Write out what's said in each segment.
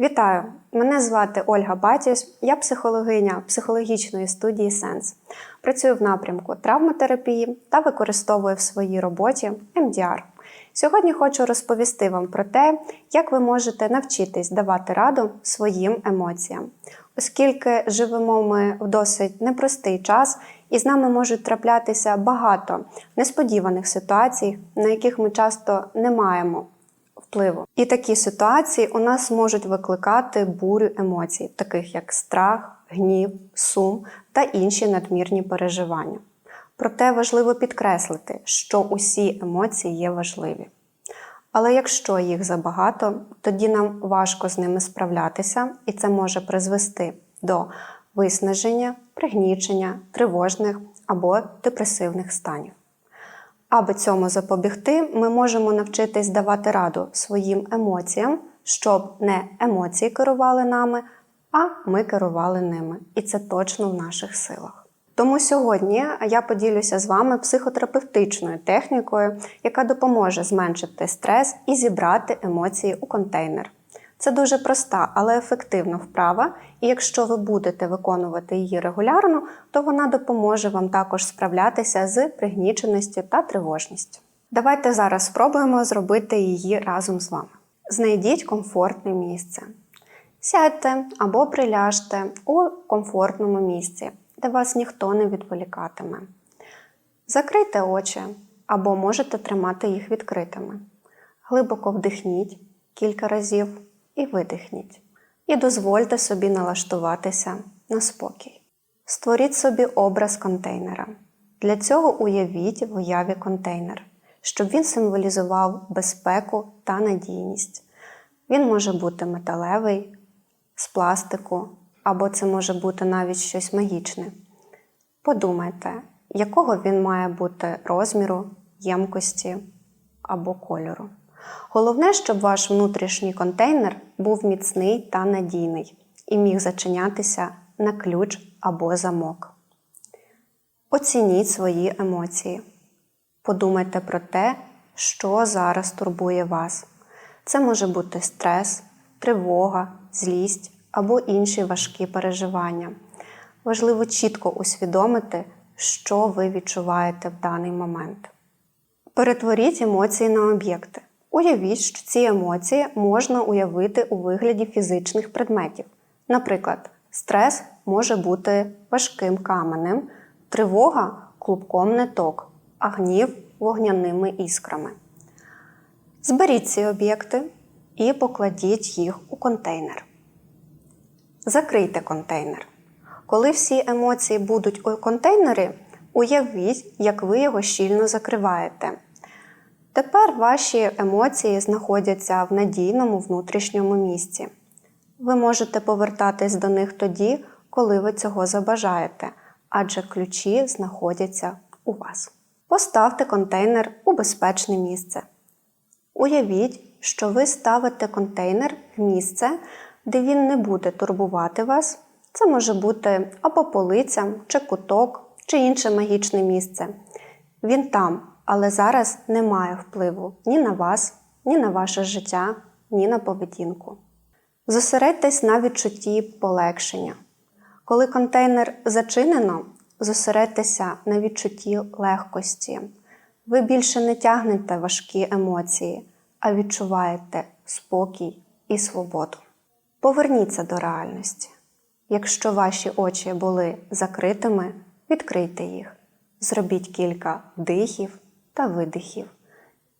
Вітаю! Мене звати Ольга Батіс, я психологиня психологічної студії Сенс. Працюю в напрямку травматерапії та використовую в своїй роботі МДР. Сьогодні хочу розповісти вам про те, як ви можете навчитись давати раду своїм емоціям, оскільки живемо ми в досить непростий час, і з нами можуть траплятися багато несподіваних ситуацій, на яких ми часто не маємо впливу. І такі ситуації у нас можуть викликати бурю емоцій, таких як страх, гнів, сум та інші надмірні переживання. Проте важливо підкреслити, що усі емоції є важливі. Але якщо їх забагато, тоді нам важко з ними справлятися, і це може призвести до виснаження, пригнічення, тривожних або депресивних станів. Аби цьому запобігти, ми можемо навчитись давати раду своїм емоціям, щоб не емоції керували нами, а ми керували ними. І це точно в наших силах. Тому сьогодні я поділюся з вами психотерапевтичною технікою, яка допоможе зменшити стрес і зібрати емоції у контейнер. Це дуже проста, але ефективна вправа, і якщо ви будете виконувати її регулярно, то вона допоможе вам також справлятися з пригніченістю та тривожністю. Давайте зараз спробуємо зробити її разом з вами. Знайдіть комфортне місце. Сядьте або приляжте у комфортному місці, де вас ніхто не відволікатиме. Закрийте очі або можете тримати їх відкритими. Глибоко вдихніть кілька разів і видихніть. І дозвольте собі налаштуватися на спокій. Створіть собі образ контейнера. Для цього уявіть в уяві контейнер, щоб він символізував безпеку та надійність. Він може бути металевий, з пластику, або це може бути навіть щось магічне. Подумайте, якого він має бути розміру, ємкості або кольору. Головне, щоб ваш внутрішній контейнер був міцний та надійний і міг зачинятися на ключ або замок. Оцініть свої емоції. Подумайте про те, що зараз турбує вас. Це може бути стрес, тривога, злість або інші важкі переживання. Важливо чітко усвідомити, що ви відчуваєте в даний момент. Перетворіть емоції на об'єкти. Уявіть, що ці емоції можна уявити у вигляді фізичних предметів. Наприклад, стрес може бути важким каменем, тривога клубком ниток, а гнів вогняними іскрами. Зберіть ці об'єкти і покладіть їх у контейнер. Закрийте контейнер. Коли всі емоції будуть у контейнері, уявіть, як ви його щільно закриваєте. Тепер ваші емоції знаходяться в надійному внутрішньому місці. Ви можете повертатись до них тоді, коли ви цього забажаєте, адже ключі знаходяться у вас. Поставте контейнер у безпечне місце. Уявіть, що ви ставите контейнер в місце, де він не буде турбувати вас. Це може бути або полиця, чи куток, чи інше магічне місце. Він там, але зараз не має впливу ні на вас, ні на ваше життя, ні на поведінку. Зосередьтесь на відчутті полегшення. Коли контейнер зачинено, зосередьтеся на відчутті легкості. Ви більше не тягнете важкі емоції, а відчуваєте спокій і свободу. Поверніться до реальності. Якщо ваші очі були закритими, відкрийте їх. Зробіть кілька вдихів та видихів.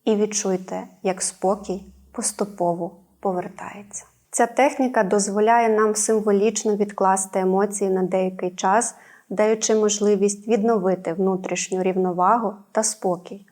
І відчуйте, як спокій поступово повертається. Ця техніка дозволяє нам символічно відкласти емоції на деякий час, даючи можливість відновити внутрішню рівновагу та спокій.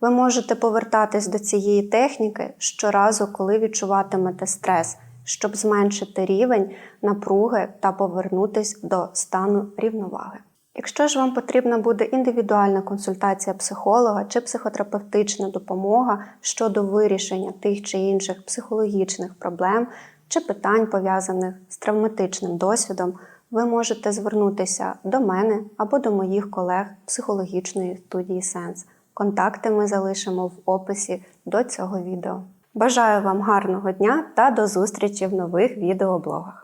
Ви можете повертатись до цієї техніки щоразу, коли відчуватимете стрес, щоб зменшити рівень напруги та повернутись до стану рівноваги. Якщо ж вам потрібна буде індивідуальна консультація психолога чи психотерапевтична допомога щодо вирішення тих чи інших психологічних проблем чи питань, пов'язаних з травматичним досвідом, ви можете звернутися до мене або до моїх колег психологічної студії Сенс. Контакти ми залишимо в описі до цього відео. Бажаю вам гарного дня та до зустрічі в нових відеоблогах.